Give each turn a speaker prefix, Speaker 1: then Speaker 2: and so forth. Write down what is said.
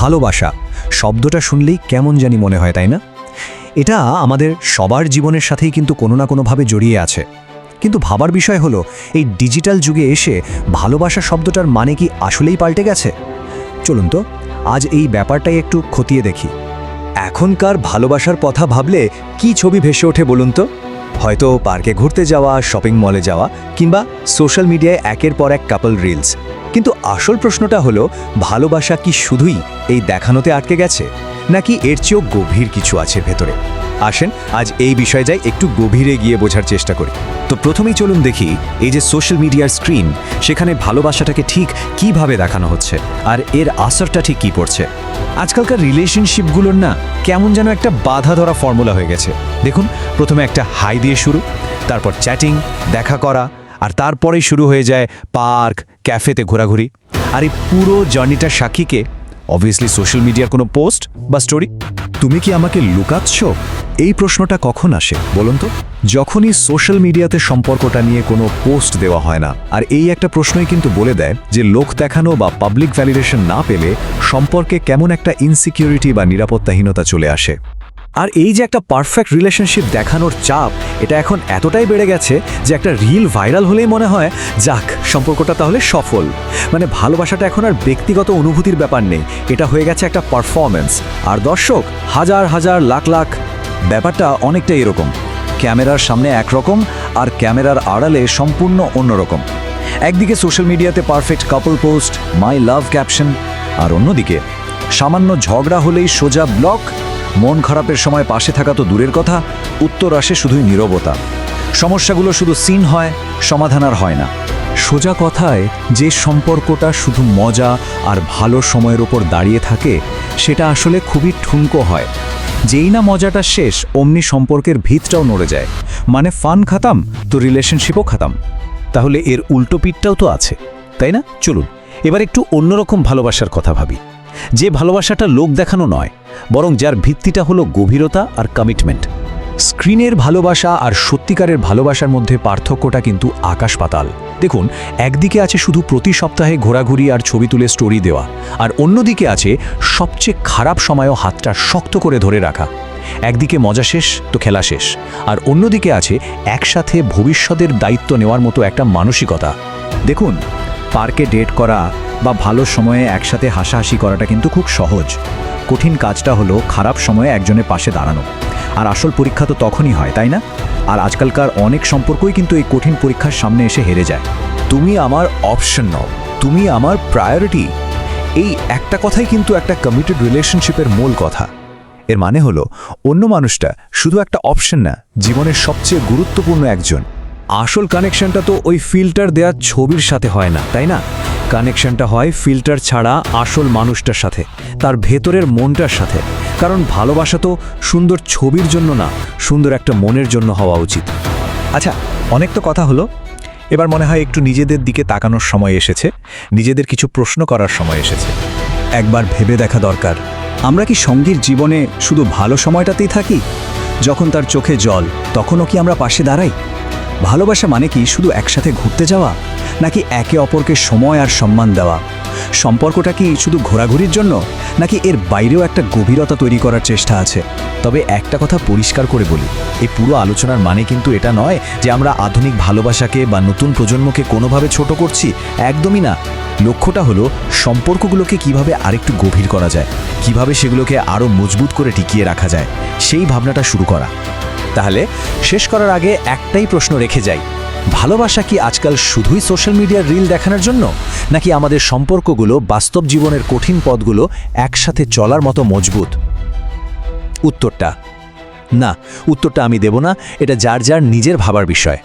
Speaker 1: ভালোবাসা। শব্দটা শুনলেই কেমন জানি মনে হয়, তাই না? এটা আমাদের সবার জীবনের সাথেই কিন্তু কোনো না কোনোভাবে জড়িয়ে আছে। কিন্তু ভাবার বিষয় হলো, এই ডিজিটাল যুগে এসে ভালোবাসা শব্দটার মানে কি আসলেই পাল্টে গেছে? চলুন তো, আজ এই ব্যাপারটাই একটু খতিয়ে দেখি। এখনকার ভালোবাসার কথা ভাবলে কি ছবি ভেসে ওঠে বলুন তো? হয়তো পার্কে ঘুরতে যাওয়া, শপিং মলে যাওয়া, কিংবা সোশ্যাল মিডিয়ায় একের পর এক কাপল রিলস কিন্তু আসল প্রশ্নটা হলো, ভালোবাসা কি শুধুই এই দেখানোতে আটকে গেছে, নাকি এর চেয়েও গভীর কিছু আছে ভেতরে? আসেন, আজ এই বিষয়ে যাই একটু গভীরে গিয়ে বোঝার চেষ্টা করি। তো প্রথমেই চলুন দেখি, এই যে সোশ্যাল মিডিয়ার স্ক্রিন সেখানে ভালোবাসাটাকে ঠিক কীভাবে দেখানো হচ্ছে, আর এর আসরটা ঠিক কী পড়ছে? আজকালকার রিলেশনশিপগুলোর না কেমন যেন একটা বাধা ধরা ফর্মুলা হয়ে গেছে। দেখুন, প্রথমে একটা হাই দিয়ে শুরু, তারপর চ্যাটিং দেখা করা আর তারপরেই শুরু হয়ে যায় পার্ক, ক্যাফেতে ঘোরাঘুরি। আর এই পুরো জার্নিটার সাক্ষীকে অবভিয়াসলি সোশ্যাল মিডিয়ার কোনো পোস্ট বা স্টোরি তুমি কি আমাকে লুকাচ্ছ? এই প্রশ্নটা কখন আসে, বলুন তো? যখনই সোশ্যাল মিডিয়াতে সম্পর্কটা নিয়ে কোনো পোস্ট দেওয়া হয় না। আর এই একটা প্রশ্নই কিন্তু বলে দেয় যে লোক দেখানো বা পাবলিক ভ্যালিডেশন না পেলে সম্পর্কে কেমন একটা ইনসিকিউরিটি বা নিরাপত্তাহীনতা চলে আসে। আর এই যে একটা পারফেক্ট রিলেশনশিপ দেখানোর চাপ, এটা এখন এতটাই বেড়ে গেছে যে একটা রিল ভাইরাল হলেই মনে হয়, যাক, সম্পর্কটা তাহলে সফল। মানে ভালোবাসাটা এখন আর ব্যক্তিগত অনুভূতির ব্যাপার নেই, এটা হয়ে গেছে একটা পারফরমেন্স আর দর্শক, হাজার হাজার লাখ লাখ, ব্যাপারটা অনেকটা এরকম। ক্যামেরার সামনে একরকম আর ক্যামেরার আড়ালে সম্পূর্ণ অন্যরকম। একদিকে সোশ্যাল মিডিয়াতে perfect couple post my love caption আর অন্যদিকে সামান্য ঝগড়া হলেই সোজা ব্লক মন খারাপের সময় পাশে থাকা তো দূরের কথা, উত্তর আসে শুধুই নীরবতা। সমস্যাগুলো শুধু সিন হয়, সমাধান আর হয় না। সোজা কথায়, যে সম্পর্কটা শুধু মজা আর ভালো সময়ের ওপর দাঁড়িয়ে থাকে, সেটা আসলে খুবই ঠুনকো হয়। যেই না মজাটা শেষ, অমনি সম্পর্কের ভিতটাও নড়ে যায়। মানে ফান খাতাম, তো রিলেশনশিপও খাতাম। তাহলে এর উল্টো পিঠটাও তো আছে, তাই না? চলুন, এবার একটু অন্যরকম ভালোবাসার কথা ভাবি। যে ভালোবাসাটা লোক দেখানো নয়, বরং যার ভিত্তিটা হলো গভীরতা আর কমিটমেন্ট স্ক্রিনের ভালোবাসা আর সত্যিকারের ভালোবাসার মধ্যে পার্থক্যটা কিন্তু আকাশ পাতাল। দেখুন, একদিকে আছে শুধু প্রতি সপ্তাহে ঘোরাঘুরি আর ছবি তুলে স্টোরি দেওয়া, আর অন্যদিকে আছে সবচেয়ে খারাপ সময়ও হাতটা শক্ত করে ধরে রাখা। একদিকে মজা শেষ, তো খেলা শেষ, আর অন্যদিকে আছে একসাথে ভবিষ্যতের দায়িত্ব নেওয়ার মতো একটা মানসিকতা। দেখুন, পার্কে ডেট করা বা ভালো সময়ে একসাথে হাসাহাসি করাটা কিন্তু খুব সহজ। কঠিন কাজটা হলো খারাপ সময়ে একজনের পাশে দাঁড়ানো। আর আসল পরীক্ষা তো তখনই হয়, তাই না? আর আজকালকার অনেক সম্পর্কই কিন্তু এই কঠিন পরীক্ষার সামনে এসে হেরে যায়। তুমি আমার অপশন নও। তুমি আমার প্রায়োরিটি এই একটা কথাই কিন্তু একটা কমিটেড রিলেশনশিপের মূল কথা। এর মানে হলো, অন্য মানুষটা শুধু একটা অপশন না, জীবনের সবচেয়ে গুরুত্বপূর্ণ একজন। আসল কানেকশনটা তো ওই ফিল্টার দেওয়া ছবির সাথে হয় না, তাই না? কানেকশনটা হয় ফিল্টার ছাড়া আসল মানুষটার সাথে, তার ভেতরের মনটার সাথে। কারণ ভালোবাসা তো সুন্দর ছবির জন্য না, সুন্দর একটা মনের জন্য হওয়া উচিত। আচ্ছা অনেক তো কথা হলো। এবার মনে হয় একটু নিজেদের দিকে তাকানোর সময় এসেছে, নিজেদের কিছু প্রশ্ন করার সময় এসেছে। একবার ভেবে দেখা দরকার, আমরা কি সঙ্গীর জীবনে শুধু ভালো সময়টাতেই থাকি? যখন তার চোখে জল, তখনও কি আমরা পাশে দাঁড়াই? ভালোবাসা মানে কি শুধু একসাথে ঘুরতে যাওয়া, নাকি একে অপরকে সময় আর সম্মান দেওয়া? সম্পর্কটা কি শুধু ঘোরাঘুরির জন্য, নাকি এর বাইরেও একটা গভীরতা তৈরি করার চেষ্টা আছে? তবে একটা কথা পরিষ্কার করে বলি, এই পুরো আলোচনার মানে কিন্তু এটা নয় যে আমরা আধুনিক ভালোবাসাকে বা নতুন প্রজন্মকে কোনোভাবে ছোট করছি, একদমই না। লক্ষ্যটা হলো সম্পর্কগুলোকে কীভাবে আরেকটু গভীর করা যায়, কীভাবে সেগুলোকে আরও মজবুত করে টিকিয়ে রাখা যায়, সেই ভাবনাটা শুরু করা। তাহলে শেষ করার আগে একটাই প্রশ্ন রেখে যাই। ভালোবাসা কি আজকাল শুধুই সোশ্যাল মিডিয়ার রিল দেখানোর জন্য? নাকি আমাদের সম্পর্কগুলো বাস্তব জীবনের কঠিন পদগুলো একসাথে চলার মতো মজবুত? উত্তরটা, না, উত্তরটা আমি দেব না, এটা যার যার নিজের ভাবার বিষয়।